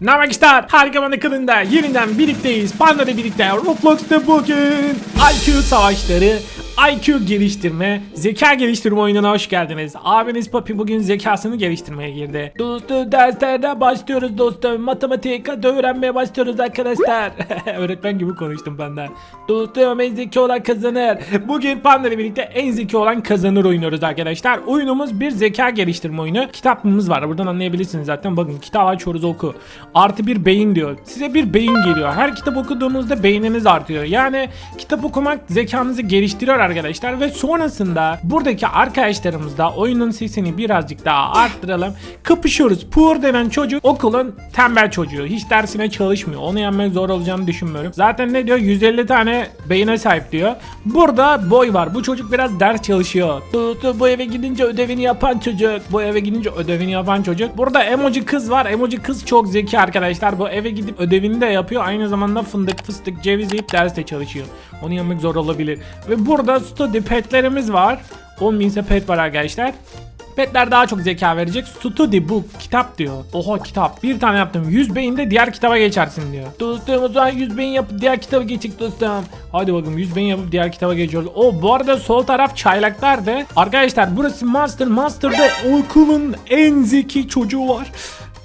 Ne arkadaşlar? Harika Bana kılında yeniden birlikteyiz. Panda'da birlikte Roblox'ta bugün IQ savaşları, IQ geliştirme, zeka geliştirme oyununa hoş geldiniz. Abiniz Papi bugün zekasını geliştirmeye girdi. Dostum derslerden başlıyoruz dostum. Matematik öğrenmeye başlıyoruz arkadaşlar. Öğretmen gibi konuştum ben de. Dostum en zeki olan kazanır. Bugün Panda'da birlikte en zeki olan kazanır oynuyoruz arkadaşlar. Oyunumuz bir zeka geliştirme oyunu. Kitabımız var. Buradan anlayabilirsiniz zaten. Bakın kitap açıyoruz oku. Artı bir beyin diyor. Size bir beyin geliyor. Her kitap okuduğunuzda beyniniz artıyor. Yani kitap okumak zekanızı geliştiriyor arkadaşlar. Ve sonrasında buradaki arkadaşlarımız da oyunun sesini birazcık daha arttıralım. Kapışıyoruz. Poor denen çocuk okulun tembel çocuğu. Hiç dersine çalışmıyor. Onu yenmek zor olacağını düşünmüyorum. Zaten ne diyor? 150 tane beyine sahip diyor. Burada boy var. Bu çocuk biraz ders çalışıyor. Tu, tu, bu eve gidince ödevini yapan çocuk. Bu eve gidince ödevini yapan çocuk. Burada emoji kız var. Emoji kız çok zeki arkadaşlar. Bu eve gidip ödevini de yapıyor. Aynı zamanda fındık fıstık ceviz yiyip derste çalışıyor. Onu yenmek zor olabilir. Ve burada study petlerimiz var. 10 binse pet var arkadaşlar. Petler daha çok zeka verecek. Study book kitap diyor. Oha kitap. Bir tane yaptım. 100 beyinde diğer kitaba geçersin diyor. Dostum o zaman 100 beyin yapıp diğer kitaba geçik dostum. Hadi bakalım 100 beyin yapıp diğer kitaba geçiyoruz. O bu arada sol taraf çaylaklardı. Arkadaşlar burası Master. Master'da okulun en zeki çocuğu var.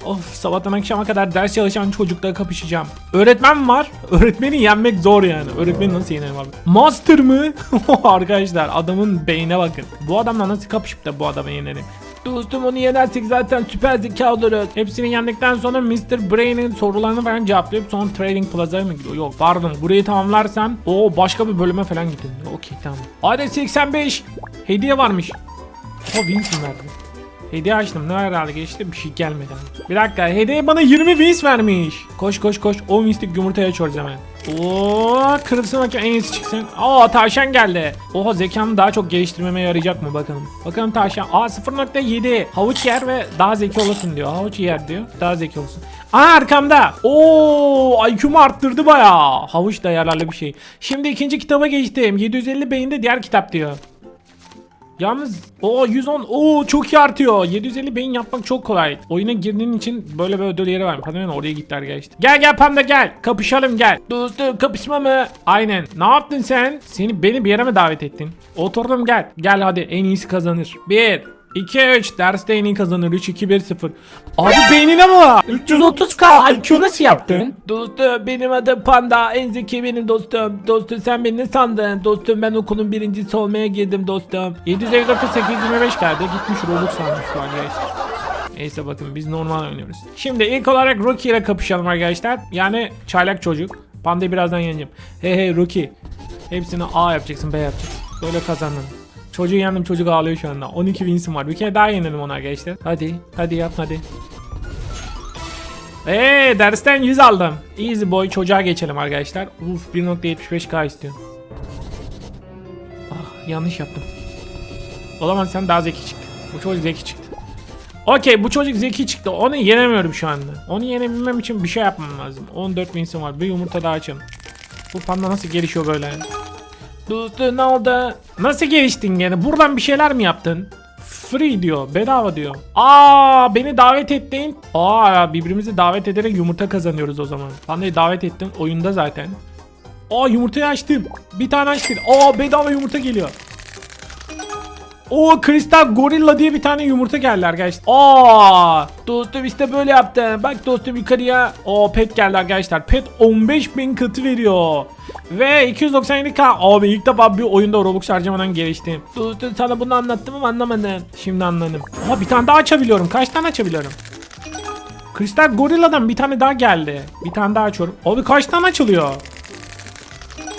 Of sabahtan akşama kadar ders çalışan çocukla kapışacağım. Öğretmen var. Öğretmeni yenmek zor yani. Öğretmeni nasıl yenerim abi? Master mı? Arkadaşlar adamın beynine bakın. Bu adamla nasıl kapışıp da bu adamı yenerim? Dostum onu yenersek zaten süper zeka oluruz. Hepsini yendikten sonra Mr. Brain'in sorularını falan cevaplayıp sonra Trading Plaza'ya mı gidiyor? Yok pardon burayı tamamlarsam o başka bir bölüme falan gidiyor. Okey tamam. Hadi 85. Hediye varmış. O Vincent verdi. Hediye açtım ne herhalde geçti bir şey gelmedi. Bir dakika hediye bana 20 wins vermiş. Koş koş koş 10 winslik yumurtaya açıyoruz hemen. Oo kırılsın bakayım en iyisi çıksın. Aa tavşan geldi. Oha zekamı daha çok geliştirmeme yarayacak mı bakalım. Bakalım tavşan. Aa 0.7 havuç yer ve daha zeki olasın diyor. Havuç yer diyor. Daha zeki olsun. Aa arkamda. Oo IQ'mu arttırdı bayağı. Havuç da yararlı bir şey. Şimdi ikinci kitaba geçtim. 750 beyinde diğer kitap diyor. Yalnız o 110 o çok iyi artıyor. 750 beyin yapmak çok kolay. Oyuna girdiğin için böyle bir ödül yeri var. Pardon oraya gittiler geçti. Gel gel panda gel. Kapışalım gel. Dostum kapışma mı? Aynen. Ne yaptın sen? Seni beni bir yere mi davet ettin? Oturdum gel. Gel hadi en iyisi kazanır. 1 2 3 derste en iyi kazanır 3 2 1 0. Abi beynine mi? 330k IQ nasıl yaptın? Dostum benim adım Panda. En zeki benim dostum. Dostum sen beni ne sandın? Dostum ben okulun birincisi olmaya girdim dostum. 759 825 geldi. Gitmiş Robux sanmış şu an gençler. Neyse bakın biz normal oynuyoruz. Şimdi ilk olarak Rocky ile kapışalım arkadaşlar. Yani çaylak çocuk. Panda'yı birazdan yeneceğim. Hey hey Rocky. Hepsini A yapacaksın B yapacaksın. Böyle kazandın. Çocuğu yendim çocuk ağlıyor şu anda. 12 wins'im var. Bir kere daha yenelim onu arkadaşlar. Hadi. Hadi yap hadi. Eee dersten 100 aldım. Easy boy çocuğa geçelim arkadaşlar. Uf 1.75k istiyor. Ah yanlış yaptım. O zaman sen daha zeki çıktı. Bu çocuk zeki çıktı. Okey bu çocuk zeki çıktı. Onu yenemiyorum şu anda. Onu yenebilmem için bir şey yapmam lazım. 14 winsim var. Bir yumurta daha açalım. Bu panda nasıl gelişiyor böyle? Dostum ne? Nasıl geliştin gene? Buradan bir şeyler mi yaptın? Free diyor. Bedava diyor. Aa beni davet ettin. Aa birbirimizi davet ederek yumurta kazanıyoruz o zaman. Panda'yı davet ettim. Oyunda zaten. Aa yumurtayı açtım. Bir tane açtım. Aa bedava yumurta geliyor. O kristal gorilla diye bir tane yumurta geldi arkadaşlar. Aa, dostum işte böyle yaptı. Bak dostum yukarıya. O pet geldi arkadaşlar. Pet 15.000 katı veriyor. Ve 297k. Abi ilk defa bir oyunda Robux harcamadan geliştim. Dostum sana bunu anlattım ama anlamadın. Şimdi anladım. Aha bir tane daha açabiliyorum. Kaç tane açabiliyorum? Kristal Gorilla'dan bir tane daha geldi. Bir tane daha açıyorum. Abi kaç tane açılıyor?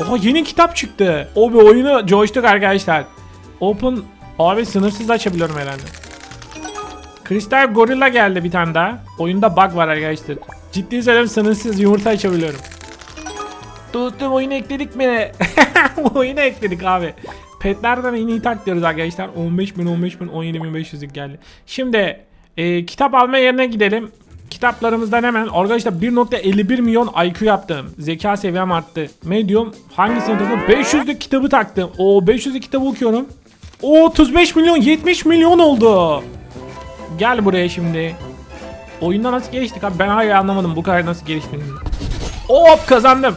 Oha yeni kitap çıktı. Abi oyunu coştuk arkadaşlar. Open Abi sınırsız açabiliyorum herhalde. Kristal Gorilla geldi bir tane daha. Oyunda bug var arkadaşlar. Ciddi söylüyorum sınırsız yumurta açabiliyorum. Dostum oyunu ekledik mi? oyunu ekledik abi. Petlerden en iyi tak diyoruz arkadaşlar. 15 bin, 15 bin, 17 bin 500'lük geldi. Şimdi e, kitap alma yerine gidelim. Kitaplarımızdan hemen arkadaşlar 1.51 milyon IQ yaptım. Zeka seviyem arttı. Medium hangisini taktım? 500'lük kitabı taktım. O 500'lük kitabı okuyorum. O 35 milyon 70 milyon oldu. Gel buraya şimdi. oyunda nasıl geliştik abi ben hala anlamadım bu kadar nasıl geliştiğini. Hop kazandım.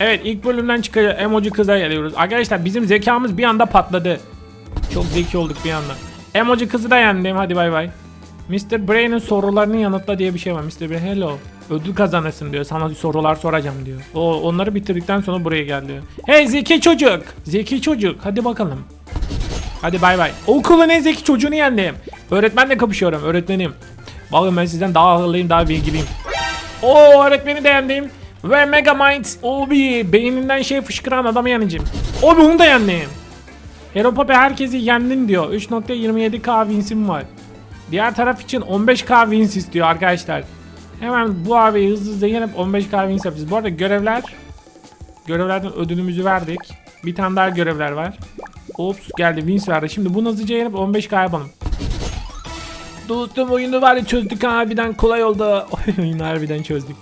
Evet ilk bölümden çıkıyor emoji kıza geliyoruz. Arkadaşlar bizim zekamız bir anda patladı. Çok zeki olduk bir anda. Emoji kızı da yendim hadi bay bay. Mr. Brain'in sorularını yanıtla diye bir şey var. Mr. Brain hello. Ödül kazanırsın diyor. Sana sorular soracağım diyor. O onları bitirdikten sonra buraya gel diyor. Hey zeki çocuk. Zeki çocuk. Hadi bakalım. Hadi bay bay. Okulun en zeki çocuğunu yendim. Öğretmenle kapışıyorum. Öğretmenim. Bakın ben sizden daha akıllıyım, daha bilgiliyim. Oo öğretmeni de yendim. Ve Megamind Obi beyninden şey fışkıran adamı yeneceğim. Obi onu da yendim. Hero Papi herkesi yendin diyor. 3.27k winsim var. Diğer taraf için 15k wins istiyor arkadaşlar. Hemen bu abiyi hızlı hızlı yenip 15k wins yapacağız. Bu arada görevler Görevlerden ödülümüzü verdik. Bir tane daha görevler var. Ops geldi wins verdi. Şimdi bunu hızlıca yenip 15k yapalım. Dostum oyunu var ya çözdük harbiden kolay oldu. oyunu harbiden çözdük.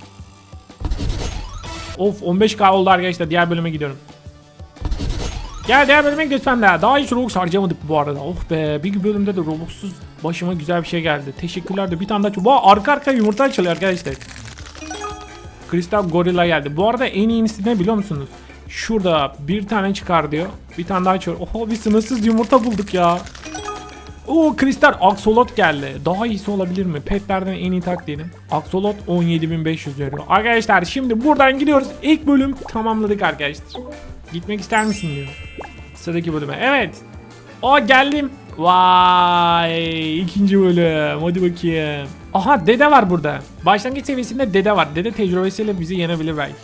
Of 15k oldu arkadaşlar diğer bölüme gidiyorum. Gel diğer bölüme lütfen daha. Daha hiç Robux harcamadık bu arada. Oh be bir bölümde de Robux'suz başıma güzel bir şey geldi. Teşekkürler de bir tane daha. Bu arka arka yumurta açılıyor arkadaşlar. Kristal Gorilla geldi. Bu arada en iyisi ne biliyor musunuz? Şurada bir tane çıkar diyor. Bir tane daha açıyor. Oho bir sınırsız yumurta bulduk ya. Oo Kristal Axolot geldi. Daha iyisi olabilir mi? Petlerden en iyi tak diyelim. Axolot 17.500 veriyor. Arkadaşlar şimdi buradan gidiyoruz. İlk bölüm tamamladık arkadaşlar. Gitmek ister misin diyor. Sıradaki bölüme. Evet. O geldim. Vay ikinci bölüm. Hadi bakayım. Aha dede var burada. Başlangıç seviyesinde dede var. Dede tecrübesiyle bizi yenebilir belki.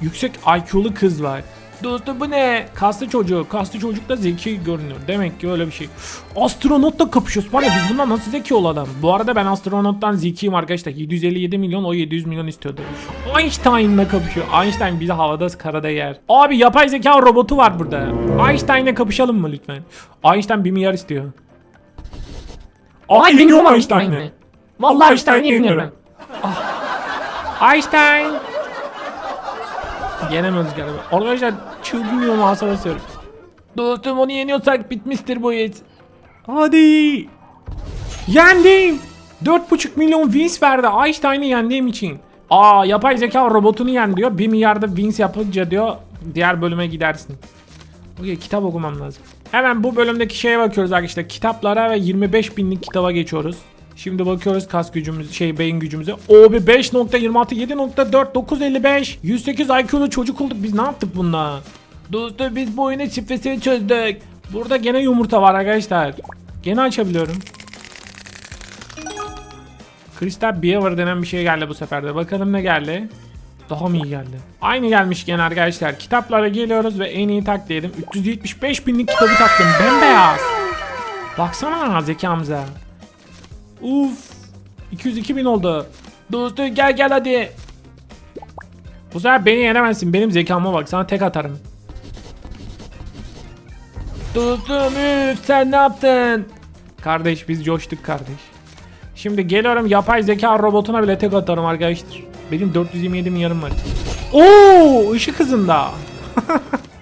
Yüksek IQ'lu kız var. Dostum bu ne? Kaslı çocuk. Kaslı çocuk da zeki görünüyor. Demek ki öyle bir şey. Astronotla kapışıyoruz. Bana biz bundan nasıl zeki ol adam? Bu arada ben astronottan zekiyim arkadaşlar. 757 milyon o 700 milyon istiyordu. Einstein'la kapışıyor. Einstein bizi havada karada yer. Abi yapay zeka robotu var burada. Einstein'la kapışalım mı lütfen? Einstein 1 milyar istiyor. Aa yeniyorum Einstein'ı. Vallahi Einstein'ı yeniyorum. Einstein. Yenemiyoruz galiba. Arkadaşlar çılgın bir masa basıyoruz. Dostum onu yeniyorsak bitmiştir bu iş. Hadi. Yendim. 4.5 milyon wins verdi Einstein'ı yendiğim için. Aa yapay zeka robotunu yen diyor. 1 milyarda wins yapınca diyor diğer bölüme gidersin. Okey kitap okumam lazım. Hemen bu bölümdeki şeye bakıyoruz arkadaşlar. Kitaplara ve 25 binlik kitaba geçiyoruz. Şimdi bakıyoruz kas gücümüz şey beyin gücümüze. OB 5.26 7.4 955 108 IQ'lu çocuk olduk. Biz ne yaptık bununla? Dostum biz bu oyunun şifresini çözdük. Burada gene yumurta var arkadaşlar. Gene açabiliyorum. Crystal Beaver denen bir şey geldi bu sefer de. Bakalım ne geldi. Daha mı iyi geldi? Aynı gelmiş gene arkadaşlar. Kitaplara geliyoruz ve en iyi tak diyelim. 375 binlik kitabı taktım. Bembeyaz. Baksana zekamıza. Uf. 202 bin oldu. Dostum gel gel hadi. Bu sefer beni yenemezsin. Benim zekama bak. Sana tek atarım. Dostum üf sen ne yaptın? Kardeş biz coştuk kardeş. Şimdi geliyorum yapay zeka robotuna bile tek atarım arkadaşlar. Benim 427 milyarım var. Oo ışık hızında.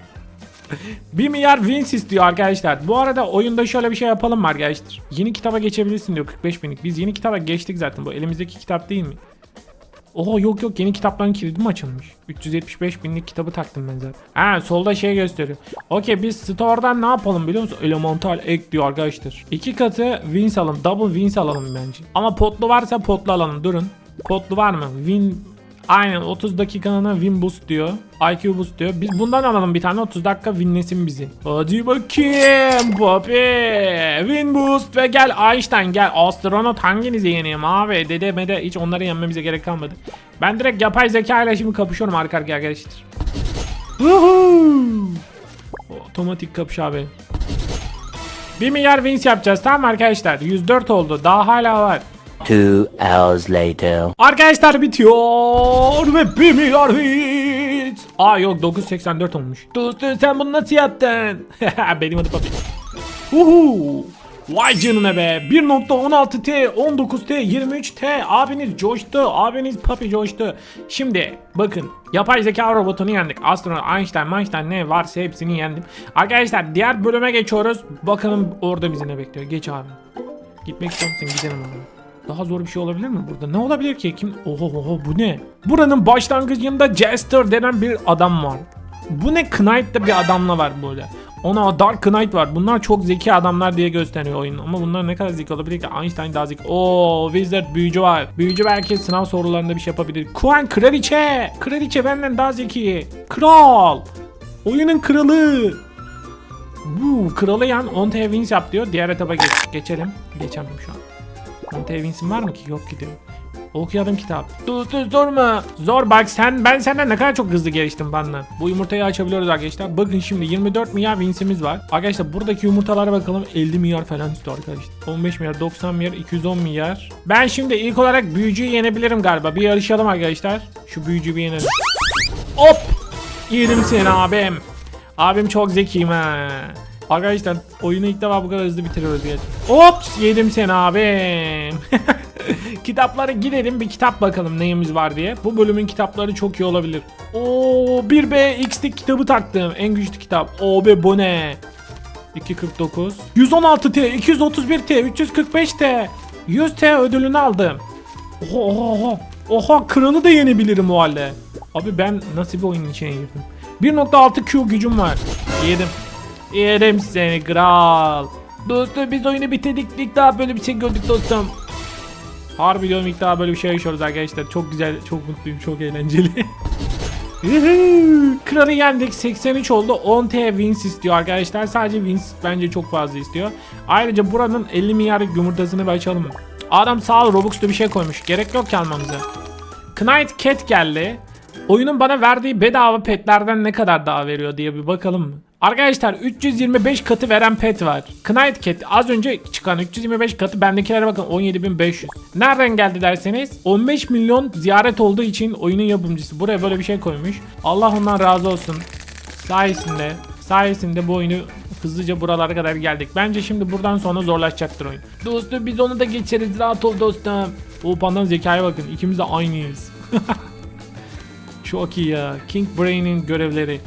1 milyar wins istiyor arkadaşlar. Bu arada oyunda şöyle bir şey yapalım mı arkadaşlar? Yeni kitaba geçebilirsin diyor 45 binlik. Biz yeni kitaba geçtik zaten. Bu elimizdeki kitap değil mi? Oho yok yok yeni kitapların kilidi mi açılmış? 375 binlik kitabı taktım ben zaten. Ha solda şey gösteriyor. Okey biz store'dan ne yapalım biliyor musun? Elemental ek diyor arkadaşlar. İki katı wins alalım. Double wins alalım bence. Ama potlu varsa potlu alalım. Durun. Potlu var mı? Win Aynen 30 dakikanına win boost diyor. IQ boost diyor. Biz bundan alalım bir tane 30 dakika winlesin bizi. Hadi bakayım Poppy. Win boost ve gel Einstein gel. Astronot hanginizi yeneyim abi? Dede mede hiç onları yenmemize gerek kalmadı. Ben direkt yapay zeka ile şimdi kapışıyorum arka arkaya arkadaşlar. Otomatik kapış abi. 1 milyar wins yapacağız tamam arkadaşlar? 104 oldu. Daha hala var. Two hours later. Arkadaşlar bitiyor ve 1 milyar hit. Aa yok 984 olmuş. Dostum sen bunu nasıl yaptın? Benim adım Papi. Uhu. Vay canına be. 1.16T, 19T, 23T. Abiniz coştu. Abiniz Papi coştu. Şimdi bakın yapay zeka robotunu yendik. Astronot, Einstein, Einstein ne varsa hepsini yendim. Arkadaşlar diğer bölüme geçiyoruz. Bakalım orada bizi ne bekliyor. Geç abi. Gitmek istiyor musun? Gidelim abi. Daha zor bir şey olabilir mi burada? Ne olabilir ki? Kim? Oho oho bu ne? Buranın başlangıcında Jester denen bir adam var. Bu ne Knight'ta bir adamla var böyle. Ona Dark Knight var. Bunlar çok zeki adamlar diye gösteriyor oyun. Ama bunlar ne kadar zeki olabilir ki? Einstein daha zeki. Oo, Wizard büyücü var. Büyücü belki sınav sorularında bir şey yapabilir. Kuan kraliçe. Kraliçe benden daha zeki. Kral. Oyunun kralı. Bu kralı yan 10 TV wins yap diyor. Diğer etaba geç, geçelim. Geçemem şu an. 10 TV wins'im var mı ki? Yok ki diyor. Okuyalım kitap. Dur dur durma. Zor bak sen ben senden ne kadar çok hızlı geliştim benden. Bu yumurtayı açabiliyoruz arkadaşlar. Bakın şimdi 24 milyar wins'imiz var. Arkadaşlar buradaki yumurtalara bakalım 50 milyar falan istiyor arkadaşlar. 15 milyar, 90 milyar, 210 milyar. Ben şimdi ilk olarak büyücüyü yenebilirim galiba. Bir yarışalım arkadaşlar. Şu büyücüyü bir yenelim. Hop! Yedim seni abim. Abim çok zekiyim ha. Arkadaşlar oyunu ilk defa bu kadar hızlı bitiriyoruz diye. Ops yedim seni abim. Kitaplara gidelim bir kitap bakalım neyimiz var diye. Bu bölümün kitapları çok iyi olabilir. Oo 1B X'lik kitabı taktım. En güçlü kitap. OB bu ne? 249 116T 231T 345T 100T ödülünü aldım. Oha oha oha. Oha kralı da yenebilirim o halde. Abi ben nasıl bir oyunun içine girdim. 1.6 Q gücüm var. Yedim. Yedim seni kral. Dostum biz oyunu bitirdik. İlk daha böyle bir şey gördük dostum. Harbi diyorum ilk daha böyle bir şey yaşıyoruz arkadaşlar. Çok güzel, çok mutluyum, çok eğlenceli. Kralı yendik 83 oldu 10 T wins istiyor arkadaşlar sadece wins bence çok fazla istiyor Ayrıca buranın 50 milyarlık yumurtasını bir açalım Adam sağ ol Robux'ta bir şey koymuş gerek yok ki almamıza Knight Cat geldi Oyunun bana verdiği bedava petlerden ne kadar daha veriyor diye bir bakalım? Arkadaşlar 325 katı veren pet var. Knight Cat az önce çıkan 325 katı bendekilere bakın 17500. Nereden geldi derseniz 15 milyon ziyaret olduğu için oyunun yapımcısı buraya böyle bir şey koymuş. Allah ondan razı olsun. Sayesinde sayesinde bu oyunu hızlıca buralara kadar geldik. Bence şimdi buradan sonra zorlaşacaktır oyun. Dostum biz onu da geçeriz rahat ol dostum. O pandan zekaya bakın ikimiz de aynıyız. Çok iyi ya. King Brain'in görevleri.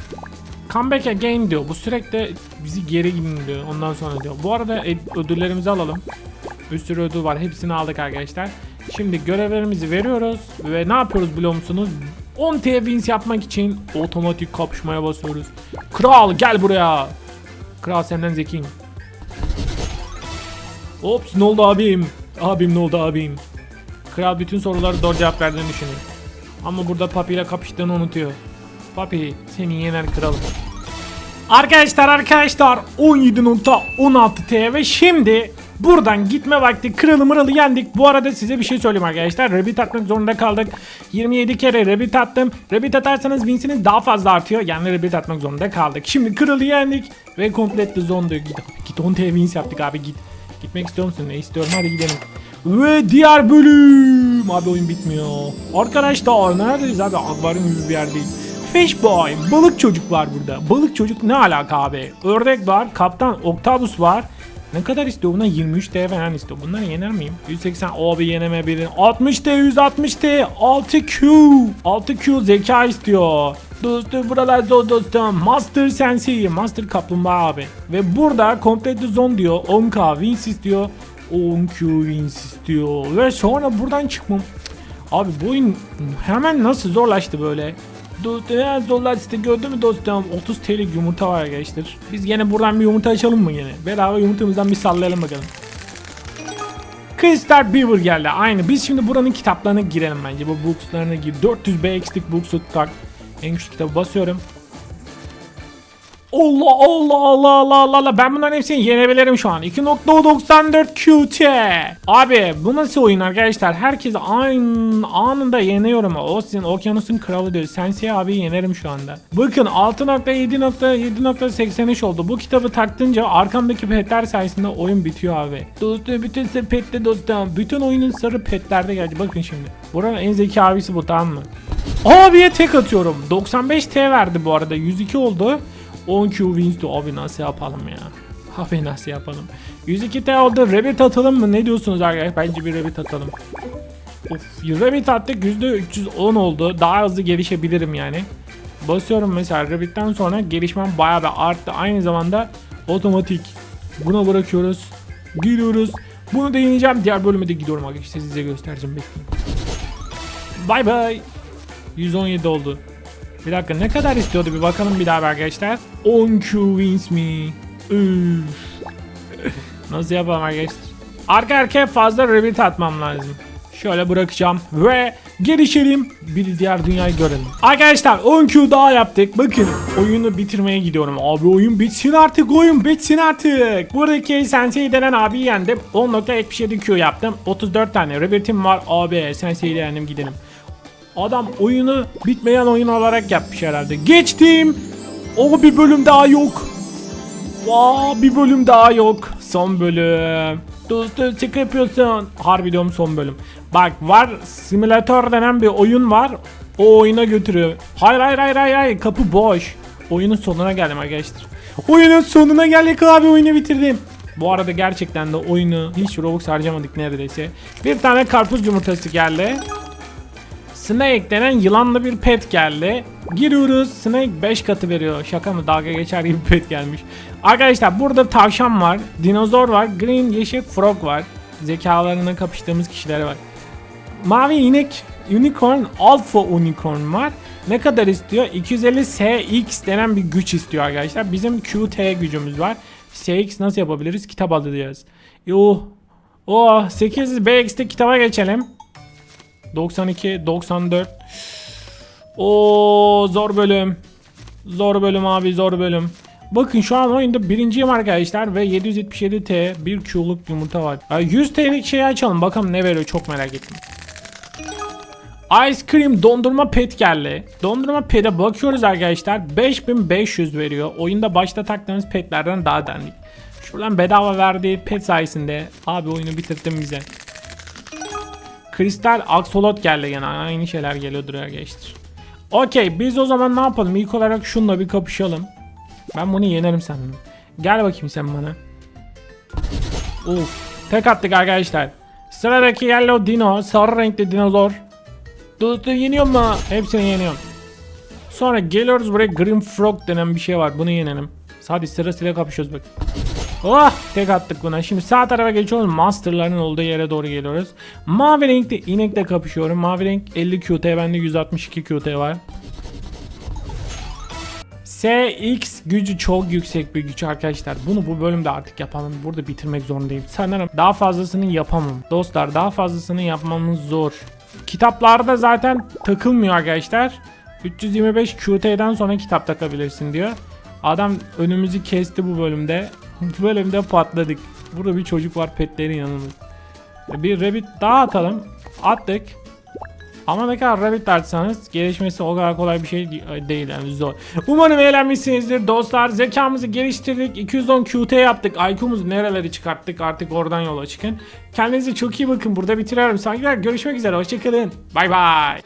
Comeback again diyor. Bu sürekli bizi geri gidin diyor. Ondan sonra diyor. Bu arada ed- ödüllerimizi alalım. Bir sürü ödül var. Hepsini aldık arkadaşlar. Şimdi görevlerimizi veriyoruz. Ve ne yapıyoruz biliyor musunuz? 10 T wins yapmak için otomatik kapışmaya basıyoruz. Kral gel buraya. Kral senden zekiyim. Ops ne oldu abim? Abim ne oldu abim? Kral bütün soruları doğru cevap verdiğini düşünüyor. Ama burada Papi ile kapıştığını unutuyor. Papi seni yener kralım. Arkadaşlar arkadaşlar 17.16 T ve şimdi buradan gitme vakti kralı mıralı yendik. Bu arada size bir şey söyleyeyim arkadaşlar. Rabbit atmak zorunda kaldık. 27 kere rabbit attım. Rabbit atarsanız winsiniz daha fazla artıyor. Yani rabbit atmak zorunda kaldık. Şimdi kralı yendik ve zone diyor. Git, git 10 T wins yaptık abi git. Gitmek istiyor musun? Ne istiyorum? Hadi gidelim. Ve diğer bölüm. Abi oyun bitmiyor. Arkadaşlar neredeyiz abi? Akvaryum gibi bir yerdeyiz. Fish Boy, balık çocuk var burada. Balık çocuk ne alaka abi? Ördek var, kaptan Octavus var. Ne kadar istiyor buna? 23 T falan istiyor. Bunları yener miyim? 180 abi yeneme birini. 60 T, 160 T, 6Q. 6Q zeka istiyor. Dostum buralar zor dostum. Master Sensei, Master Kaplumbağa abi. Ve burada Complete Zone diyor. 10k wins istiyor. 10Q wins istiyor. Ve sonra buradan çıkmam. Abi bu oyun hemen nasıl zorlaştı böyle? Dostum ya zorlaştı gördün mü dostum 30 TL'lik yumurta var arkadaşlar. Biz gene buradan bir yumurta açalım mı gene? Bedava yumurtamızdan bir sallayalım bakalım. Crystal Beaver geldi aynı. Biz şimdi buranın kitaplarına girelim bence. Bu bookslarına gir. 400 BX'lik booksu tutak. En güçlü kitabı basıyorum. Allah Allah Allah Allah Allah Allah. Ben bunların hepsini yenebilirim şu an. 2.94 QT Abi bu nasıl oyun arkadaşlar? Herkes aynı anında yeniyorum. Sizin okyanusun kralı diyor. Sensei abi yenerim şu anda. Bakın 6.7.7.83 oldu. Bu kitabı taktınca arkamdaki petler sayesinde oyun bitiyor abi. Dostum bütün petli dostum. Bütün oyunun sarı petlerde geldi. Bakın şimdi. Buranın en zeki abisi bu tamam mı? Abiye tek atıyorum. 95 T verdi bu arada. 102 oldu 10 Q wins to abi nasıl yapalım ya? Abi nasıl yapalım? 102 T oldu. Rabbit atalım mı? Ne diyorsunuz arkadaşlar? Bence bir Rabbit atalım. Of, Rabbit attık %310 oldu. Daha hızlı gelişebilirim yani. Basıyorum mesela Rabbit'ten sonra gelişmem bayağı bir arttı. Aynı zamanda otomatik. Buna bırakıyoruz. Giriyoruz. Bunu da yeneceğim. Diğer bölüme de gidiyorum arkadaşlar. Size göstereceğim. Bekleyin. Bay bay. 117 oldu. Bir dakika ne kadar istiyordu bir bakalım bir daha arkadaşlar. 10 Q wins me. Üf. Nasıl yapalım arkadaşlar? Arka arkaya fazla rabbit atmam lazım. Şöyle bırakacağım ve gelişelim. Bir diğer dünyayı görelim. Arkadaşlar 10 Q daha yaptık. Bakın oyunu bitirmeye gidiyorum. Abi oyun bitsin artık oyun bitsin artık. Buradaki Sensei denen abiyi yendim. 10.77 Q yaptım. 34 tane rabbit'im var. Abi Sensei'yi yendim gidelim. Adam oyunu bitmeyen oyun olarak yapmış herhalde. Geçtim. O bir bölüm daha yok. Vaa bir bölüm daha yok. Son bölüm. Dostum sıkı yapıyorsun. Harbi diyorum son bölüm. Bak var simülatör denen bir oyun var. O oyuna götürüyor. Hayır hayır hayır hayır hayır kapı boş. Oyunun sonuna geldim arkadaşlar. Oyunun sonuna geldik abi oyunu bitirdim. Bu arada gerçekten de oyunu hiç Robux harcamadık neredeyse. Bir tane karpuz yumurtası geldi. Snake denen yılanlı bir pet geldi. Giriyoruz. Snake 5 katı veriyor. Şaka mı? Dalga geçer gibi pet gelmiş. Arkadaşlar burada tavşan var. Dinozor var. Green yeşil frog var. Zekalarına kapıştığımız kişiler var. Mavi inek unicorn alpha unicorn var. Ne kadar istiyor? 250 SX denen bir güç istiyor arkadaşlar. Bizim QT gücümüz var. SX nasıl yapabiliriz? Kitap alacağız. Yo. Oh 8 BX'te kitaba geçelim. 92, 94. O zor bölüm. Zor bölüm abi zor bölüm. Bakın şu an oyunda birinciyim arkadaşlar ve 777T bir Q'luk yumurta var. Ya 100 TL'lik şeyi açalım bakalım ne veriyor çok merak ettim. Ice Cream dondurma pet geldi. Dondurma pet'e bakıyoruz arkadaşlar. 5500 veriyor. Oyunda başta taktığımız petlerden daha dandik. Şuradan bedava verdiği pet sayesinde abi oyunu bitirdim bize. Kristal Axolot geldi gene. Aynı şeyler geliyordur arkadaşlar. Okey biz o zaman ne yapalım? İlk olarak şunla bir kapışalım. Ben bunu yenerim seninle. Gel bakayım sen bana. Uf. Tek attık arkadaşlar. Sıradaki Yellow Dino. Sarı renkli dinozor. Dostu yeniyor mu? Hepsini yeniyorum. Sonra geliyoruz buraya Green Frog denen bir şey var. Bunu yenelim. Hadi sırasıyla kapışıyoruz bak. Oh tek attık buna. Şimdi sağ tarafa geçiyoruz. Master'ların olduğu yere doğru geliyoruz. Mavi renkli inekle kapışıyorum. Mavi renk 50 QT bende 162 QT var. SX gücü çok yüksek bir güç arkadaşlar. Bunu bu bölümde artık yapalım. Burada bitirmek zorundayım. Sanırım daha fazlasını yapamam. Dostlar daha fazlasını yapmamız zor. Kitaplarda zaten takılmıyor arkadaşlar. 325 QT'den sonra kitap takabilirsin diyor. Adam önümüzü kesti bu bölümde. Bu bölümde patladık. Burada bir çocuk var petlerin yanımızda. Bir rabbit daha atalım. Attık. Ama ne kadar rabbit atsanız gelişmesi o kadar kolay bir şey değil yani zor. Umarım eğlenmişsinizdir dostlar. Zekamızı geliştirdik. 210 QT yaptık. IQ'muzu nereleri çıkarttık artık oradan yola çıkın. Kendinize çok iyi bakın. Burada bitiriyorum. Saygılar görüşmek üzere. Hoşçakalın. Bay bay.